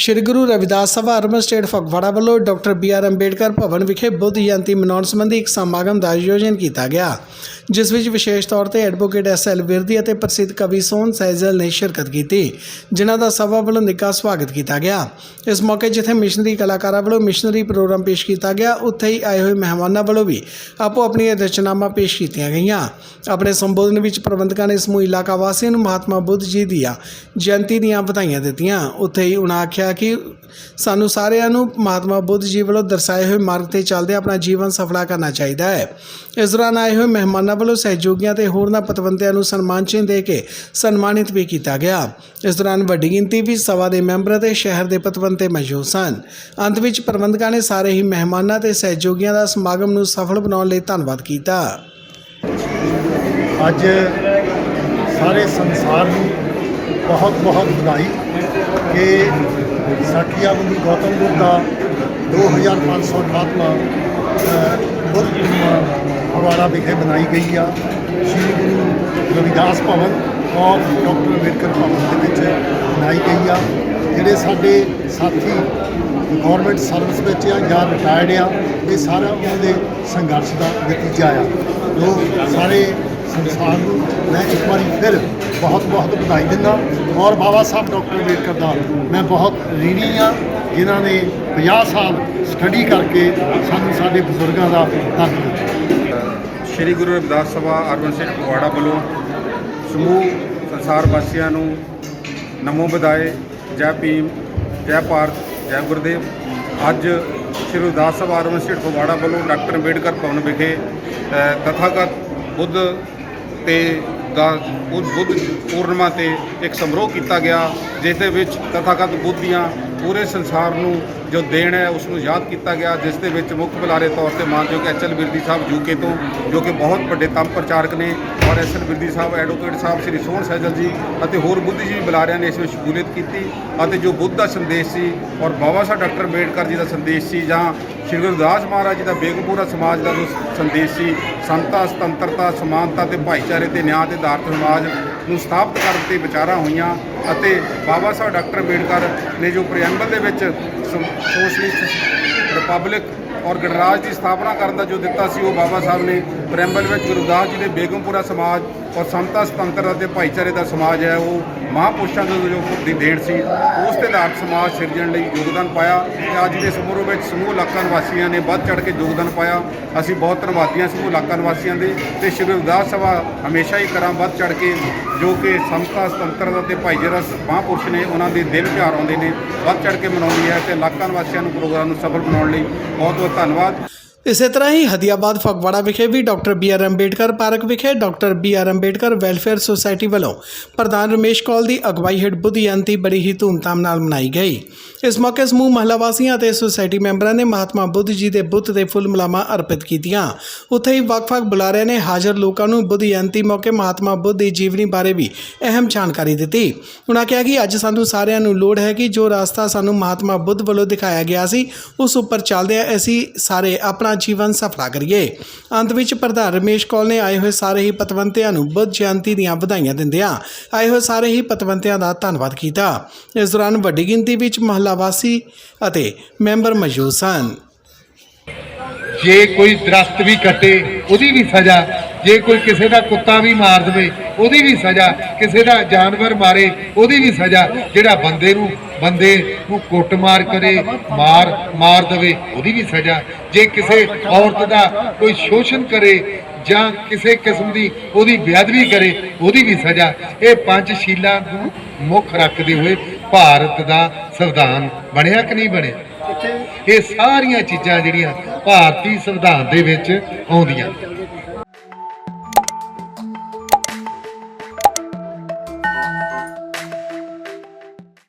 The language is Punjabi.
ਸ਼੍ਰੀ ਗੁਰੂ ਰਵਿਦਾਸ ਸਭਾ ਅਰਬਨ ਸਟੇਟ ਫਗਵਾੜਾ ਵੱਲੋਂ doctor B R Ambedkar Bhawan ਵਿਖੇ ਬੁੱਧ ਜਯੰਤੀ ਮਨਾਉਣ ਸੰਬੰਧੀ ਇੱਕ ਸਮਾਗਮ ਦਾ ਆਯੋਜਨ ਕੀਤਾ ਗਿਆ, ਜਿਸ ਵਿੱਚ ਵਿਸ਼ੇਸ਼ ਤੌਰ ਤੇ ਐਡਵੋਕੇਟ ਐਸ ਐਲ ਵਿਰਦੀ ਅਤੇ ਪ੍ਰਸਿੱਧ ਕਵੀ ਸੋਹਨ ਸੈਜਲ ਨੇ ਸ਼ਿਰਕਤ ਕੀਤੀ, ਜਿਨ੍ਹਾਂ ਦਾ ਸਭਾ ਵੱਲੋਂ ਨਿੱਘਾ ਸਵਾਗਤ ਕੀਤਾ ਗਿਆ। ਇਸ ਮੌਕੇ ਜਿੱਥੇ ਮਿਸ਼ਨਰੀ ਕਲਾਕਾਰਾਂ ਵੱਲੋਂ ਮਿਸ਼ਨਰੀ ਪ੍ਰੋਗਰਾਮ ਪੇਸ਼ ਕੀਤਾ ਗਿਆ, ਉੱਥੇ ਹੀ ਆਏ ਹੋਏ ਮਹਿਮਾਨਾਂ ਵੱਲੋਂ ਵੀ ਆਪੋ ਆਪਣੀਆਂ ਰਚਨਾਵਾਂ ਪੇਸ਼ ਕੀਤੀਆਂ ਗਈਆਂ। ਆਪਣੇ ਸੰਬੋਧਨ ਵਿੱਚ ਪ੍ਰਬੰਧਕਾਂ ਨੇ ਸਮੂਹ ਇਲਾਕਾ ਵਾਸੀਆਂ ਨੂੰ ਮਹਾਤਮਾ ਬੁੱਧ ਜੀ ਦੀਆਂ ਜਯੰਤੀ ਦੀਆਂ ਵਧਾਈਆਂ ਦਿੱਤੀਆਂ। ਉੱਥੇ ਹੀ ਉਹਨਾਂ ਆਖਿਆ ਕਿ ਸਾਨੂੰ ਸਾਰਿਆਂ ਨੂੰ ਮਹਾਤਮਾ ਬੁੱਧ ਜੀ ਵੱਲੋਂ ਦਰਸਾਏ ਹੋਏ ਮਾਰਗ ਤੇ ਚੱਲਦੇ ਆਪਣਾ ਜੀਵਨ ਸਫਲਾ ਕਰਨਾ ਚਾਹੀਦਾ ਹੈ। ਇਸ ਦੌਰਾਨ ਆਏ ਹੋਏ ਮਹਿਮਾਨਾਂ ਵੱਲੋਂ ਸਹਿਯੋਗੀਆਂ ਤੇ ਹੋਰਨਾਂ ਪਤਵੰਤਿਆਂ ਨੂੰ ਸਨਮਾਨ ਚਿੰਨ੍ਹ ਦੇ ਕੇ ਸਨਮਾਨਿਤ ਵੀ ਕੀਤਾ ਗਿਆ। ਇਸ ਦੌਰਾਨ ਵੱਡੀ ਗਿਣਤੀ ਵਿੱਚ ਸਭਾ ਦੇ ਮੈਂਬਰ ਅਤੇ ਸ਼ਹਿਰ ਦੇ ਪਤਵੰਤੇ ਮੌਜੂਦ ਸਨ। ਅੰਤ ਵਿੱਚ ਪ੍ਰਬੰਧਕਾਂ ਨੇ ਸਾਰੇ ਹੀ ਮਹਿਮਾਨਾਂ ਤੇ ਸਹਿਯੋਗੀਆਂ ਦਾ ਸਮਾਗਮ ਨੂੰ ਸਫਲ ਬਣਾਉਣ ਲਈ ਧੰਨਵਾਦ ਕੀਤਾ। ਅੱਜ ਸਾਰੇ ਸੰਸਾਰ ਨੂੰ ਬਹੁਤ ਬਹੁਤ ਵਧਾਈ ਕਿ ਸਾਖੀਆ ਮੁਨੀ ਗੌਤਮ ਬੁੱਧ ਦਾ 2500 ਮਹਾਤਮਾ ਬੁੱਧ ਪੂਰਨਿਮਾ ਵਿਖੇ ਬਣਾਈ ਗਈ ਆ। ਸ਼੍ਰੀ ਗੁਰੂ ਰਵਿਦਾਸ ਭਵਨ ਔਰ ਡਾਕਟਰ ਅੰਬੇਡਕਰ ਭਵਨ ਦੇ ਵਿੱਚ ਬਣਾਈ ਗਈ ਆ। ਜਿਹੜੇ ਸਾਡੇ ਸਾਥੀ ਗਵਰਨਮੈਂਟ ਸਰਵਿਸ ਵਿੱਚ ਆ ਜਾਂ ਰਿਟਾਇਰਡ ਆ, ਇਹ ਸਾਰਾ ਉਹਨਾਂ ਦੇ ਸੰਘਰਸ਼ ਦਾ ਨਤੀਜਾ ਆ। ਲੋਕ ਸਾਰੇ ਸੰਸਾਰ ਨੂੰ ਮੈਂ ਇੱਕ ਵਾਰੀ ਫਿਰ ਬਹੁਤ ਬਹੁਤ ਵਧਾਈ ਦਿੰਦਾ ਔਰ ਬਾਬਾ ਸਾਹਿਬ ਡਾਕਟਰ ਅੰਬੇਡਕਰ ਦਾ ਮੈਂ ਬਹੁਤ ਰੀਣੀ ਆ ਜਿਨ੍ਹਾਂ ਨੇ 50 ਸਾਲ ਸਟੱਡੀ ਕਰਕੇ ਸਾਨੂੰ ਸਾਡੇ ਬਜ਼ੁਰਗਾਂ ਦਾ ਦਰਦ ਸ਼੍ਰੀ ਗੁਰੂ ਰਵਿਦਾਸ ਸਭਾ ਅਰਬਨ ਸਟੇਟ ਫਗਵਾੜਾ ਵੱਲੋਂ ਸਮੂਹ ਸੰਸਾਰ ਵਾਸੀਆਂ ਨੂੰ ਨਮੋ ਵਧਾਏ ਜੈ ਭੀਮ ਜੈ ਭਾਰਤ ਜੈ ਗੁਰਦੇਵ। ਅੱਜ ਸ਼੍ਰੀ ਰਵਿਦਾਸ ਸਭਾ ਅਰਬਨ ਸਟੇਟ ਫਗਵਾੜਾ ਵੱਲੋਂ ਡਾਕਟਰ ਅੰਬੇਡਕਰ ਭਵਨ ਵਿਖੇ ਅ, ਤਥਾਗਤ ਬੁੱਧ ਤੇ ਦਾ ਬੁੱਧ ਬੁੱਧ ਪੂਰਨਿਮਾ ਤੇ ਇੱਕ ਸਮਾਰੋਹ ਕੀਤਾ ਗਿਆ, ਜਿਸ ਦੇ ਵਿੱਚ ਤਥਾਗਤ ਬੁੱਧ ਦੀਆਂ ਪੂਰੇ ਸੰਸਾਰ ਨੂੰ ਜੋ ਦੇਣ ਹੈ, ਉਸ ਨੂੰ ਯਾਦ ਕੀਤਾ ਗਿਆ, ਜਿਸ ਦੇ ਵਿੱਚ ਮੁੱਖ ਬੁਲਾਰੇ ਤੌਰ ਤੇ ਮਾਨਯੋਗ ਐਚਐਲ ਬਿਰਦੀ ਸਾਹਿਬ ਯੂਕੇ ਤੋਂ, ਜੋ ਕਿ ਬਹੁਤ ਵੱਡੇ ਕੰਮ ਪ੍ਰਚਾਰਕ ਨੇ ਔਰ ਐਚਐਲ ਬਿਰਦੀ ਸਾਹਿਬ, ਐਡਵੋਕੇਟ ਸਾਹਿਬ ਸ੍ਰੀ ਸੋਹਣ ਸੈਜਲ ਜੀ ਅਤੇ ਹੋਰ ਬੁੱਧੀਜੀਵੀ ਬੁਲਾਰਿਆਂ ਨੇ ਇਸ ਵਿੱਚ ਸ਼ਮੂਲੀਅਤ ਕੀਤੀ ਅਤੇ ਜੋ ਬੁੱਧ ਦਾ ਸੰਦੇਸ਼ ਸੀ ਔਰ ਬਾਬਾ ਸਾਹਿਬ ਡਾਕਟਰ ਅੰਬੇਡਕਰ ਜੀ ਦਾ ਸੰਦੇਸ਼ ਸੀ ਜਾਂ ਸ਼੍ਰੀ ਗੁਰੂ ਰਵਿਦਾਸ ਮਹਾਰਾਜ ਜੀ ਦਾ ਬੇਗਮਪੁਰਾ ਸਮਾਜ ਦਾ ਜੋ ਸੰਦੇਸ਼ ਸੀ ਸਮਤਾ ਸੁਤੰਤਰਤਾ, ਸਮਾਨਤਾ ਤੇ ਭਾਈਚਾਰੇ ਤੇ ਨਿਆਂ ਤੇ ਆਧਾਰਿਤ ਸਮਾਜ ਨੂੰ ਸਥਾਪਿਤ ਕਰਨ ਤੇ ਵਿਚਾਰਾਂ ਹੋਈਆਂ ਅਤੇ ਬਾਬਾ ਸਾਹਿਬ ਡਾਕਟਰ ਅੰਬੇਡਕਰ ਨੇ ਜੋ ਪ੍ਰੀਐਮਬਲ ਦੇ ਵਿੱਚ ਸੋਸ਼ਲਿਸਟ ਰਿਪਬਲਿਕ ਔਰ ਗਣਰਾਜ ਦੀ ਸਥਾਪਨਾ ਕਰਨ ਦਾ ਜੋ ਦਿੱਤਾ ਸੀ, ਉਹ ਬਾਬਾ ਸਾਹਿਬ ਨੇ ਪ੍ਰੀਐਮਬਲ ਵਿੱਚ ਗੁਰਦਾਸ ਜੀ ਦੇ ਬੇਗਮਪੁਰਾ ਸਮਾਜ ਔਰ ਸਮਤਾ ਸੁਤੰਤਰਤਾ ਤੇ ਭਾਈਚਾਰੇ ਦਾ ਸਮਾਜ ਹੈ, ਉਹ ਮਹਾਂਪੁਰਸ਼ਾਂ ਦਾ ਜੋ ਦੀ ਦੇਣ ਸੀ, ਉਸ ਤੇ ਆਧਾਰਿਤ ਸਮਾਜ ਸਿਰਜਣ ਲਈ ਯੋਗਦਾਨ ਪਾਇਆ ਤੇ ਅੱਜ ਦੇ ਸਮੂਹ ਵਿੱਚ ਸਮੂਹ ਇਲਾਕਾ ਨਿਵਾਸੀਆਂ ਨੇ ਵੱਧ ਚੜ ਕੇ ਯੋਗਦਾਨ ਪਾਇਆ। ਅਸੀਂ ਬਹੁਤ ਧੰਨਵਾਦੀਆਂ ਸਮੂਹ ਇਲਾਕਾ ਨਿਵਾਸੀਆਂ ਦੇ ਤੇ ਸ਼੍ਰੀ ਗੁਰਦਾਸ ਸਭਾ ਹਮੇਸ਼ਾ ਹੀ ਕਰਾਂ, ਵੱਧ ਚੜ ਕੇ ਜੋ ਕਿ ਸਮਤਾ ਸੁਤੰਤਰਤਾ ਤੇ ਭਾਈਚਾਰਾ ਮਹਾਂਪੁਰਸ਼ ਨੇ ਉਹਨਾਂ ਦੇ ਦਿਲ ਤਿਉਹਾਰ ਆਉਂਦੇ ਨੇ, ਵੱਧ ਚੜ ਕੇ ਮਨਾਉਂਦੀ ਹੈ ਤੇ ਇਲਾਕਾ ਨਿਵਾਸੀਆਂ ਨੂੰ ਪ੍ਰੋਗਰਾਮ ਨੂੰ ਸਫਲ ਬਣਾਉਣ ਲਈ ਬਹੁਤ ਬਹੁਤ ਧੰਨਵਾਦ। ਇਸੇ ਤਰ੍ਹਾਂ ਹੀ ਹਦੀਆਬਾਦ ਫਗਵਾੜਾ ਵਿਖੇ ਵੀ doctor B R Ambedkar park ਵਿਖੇ doctor B R Ambedkar welfare society ਵੱਲੋਂ ਪ੍ਰਧਾਨ ਰਮੇਸ਼ ਕੌਲ ਦੀ ਅਗਵਾਈ ਹੇਠ ਬੁੱਧ ਜਯੰਤੀ ਬੜੀ ਹੀ ਧੂਮਧਾਮ ਨਾਲ ਮਨਾਈ ਗਈ। ਇਸ ਮੌਕੇ ਸਮੂਹ ਮਹੱਲਾ ਵਾਸੀਆਂ ਅਤੇ ਸੁਸਾਇਟੀ ਮੈਂਬਰਾਂ ਨੇ ਮਹਾਤਮਾ ਬੁੱਧ ਜੀ ਦੇ ਬੁੱਤ ਦੇ ਫੁੱਲ ਮਲਾਮਾ ਅਰਪਿਤ ਕੀਤੀਆਂ। ਉੱਥੇ ਹੀ ਵੱਖ-ਵੱਖ ਬੁਲਾਰਿਆਂ ਨੇ ਹਾਜ਼ਰ ਲੋਕਾਂ ਨੂੰ ਬੁੱਧ ਜਯੰਤੀ ਮੌਕੇ ਮਹਾਤਮਾ ਬੁੱਧ ਦੀ ਜੀਵਨੀ ਬਾਰੇ ਵੀ ਅਹਿਮ ਜਾਣਕਾਰੀ ਦਿੱਤੀ। ਉਹਨਾਂ ਕਿਹਾ ਕਿ ਅੱਜ ਸਾਨੂੰ ਸਾਰਿਆਂ ਨੂੰ ਲੋੜ ਹੈ ਕਿ ਜੋ ਰਸਤਾ ਸਾਨੂੰ ਮਹਾਤਮਾ ਬੁੱਧ ਵੱਲੋਂ ਦਿਖਾਇਆ ਗਿਆ ਸੀ, ਉਸ ਉੱਪਰ ਚੱਲਦੇ ਅਸੀਂ ਸਾਰੇ ਆਪਣਾ ਜੀਵਨ ਸਫਲਾ ਕਰੀਏ। ਅੰਤ ਵਿੱਚ ਪ੍ਰਧਾਨ ਰਮੇਸ਼ ਕੌਲ ਨੇ ਆਏ ਹੋਏ ਸਾਰੇ ਹੀ ਪਤਵੰਤਿਆਂ ਨੂੰ ਬੁੱਧ ਜਯੰਤੀ ਦੀਆਂ ਵਧਾਈਆਂ ਦਿੰਦਿਆਂ ਆਏ ਹੋਏ ਸਾਰੇ ਹੀ ਪਤਵੰਤਿਆਂ ਦਾ ਧੰਨਵਾਦ ਕੀਤਾ। ਇਸ ਦੌਰਾਨ ਵੱਡੀ ਗਿਣਤੀ ਵਿੱਚ ਮਹੱਲਾ ਵਾਸੀ ਅਤੇ ਮੈਂਬਰ ਮੌਜੂਦ ਸਨ। ਜੇ ਕੋਈ ਦਰਖਤ ਵੀ ਕੱਟੇ, ਉਹਦੀ ਵੀ ਸਜ਼ਾ ਜੇ ਕੋਈ ਕਿਸੇ ਦਾ ਕੁੱਤਾ ਵੀ ਮਾਰ ਦੇਵੇ, ਉਹਦੀ ਵੀ ਸਜ਼ਾ। ਕਿਸੇ ਦਾ ਜਾਨਵਰ ਮਾਰੇ, ਉਹਦੀ ਵੀ ਸਜ਼ਾ। ਜਿਹੜਾ ਬੰਦੇ ਨੂੰ ਬੰਦੇ ਨੂੰ ਕੁੱਟ ਮਾਰ ਕਰੇ, ਮਾਰ ਮਾਰ ਦੇਵੇ, ਉਹਦੀ ਵੀ ਸਜ਼ਾ। ਜੇ ਕਿਸੇ ਔਰਤ ਦਾ ਕੋਈ ਸ਼ੋਸ਼ਣ ਕਰੇ ਜਾਂ ਕਿਸੇ ਕਿਸਮ ਦੀ ਉਹਦੀ ਬੇਅਦਬੀ ਕਰੇ, ਉਹਦੀ ਵੀ ਸਜ਼ਾ। ਇਹ ਪੰਜ ਸ਼ੀਲਾਂ ਨੂੰ ਮੁੱਖ ਰੱਖਦੇ ਹੋਏ ਭਾਰਤ ਦਾ ਸੰਵਿਧਾਨ ਬਣਿਆ ਕਿ ਨਹੀਂ ਬਣਿਆ? ਇਹ ਸਾਰੀਆਂ ਚੀਜ਼ਾਂ ਜਿਹੜੀਆਂ ਭਾਰਤੀ ਸੰਵਿਧਾਨ ਦੇ ਵਿੱਚ ਆਉਂਦੀਆਂ।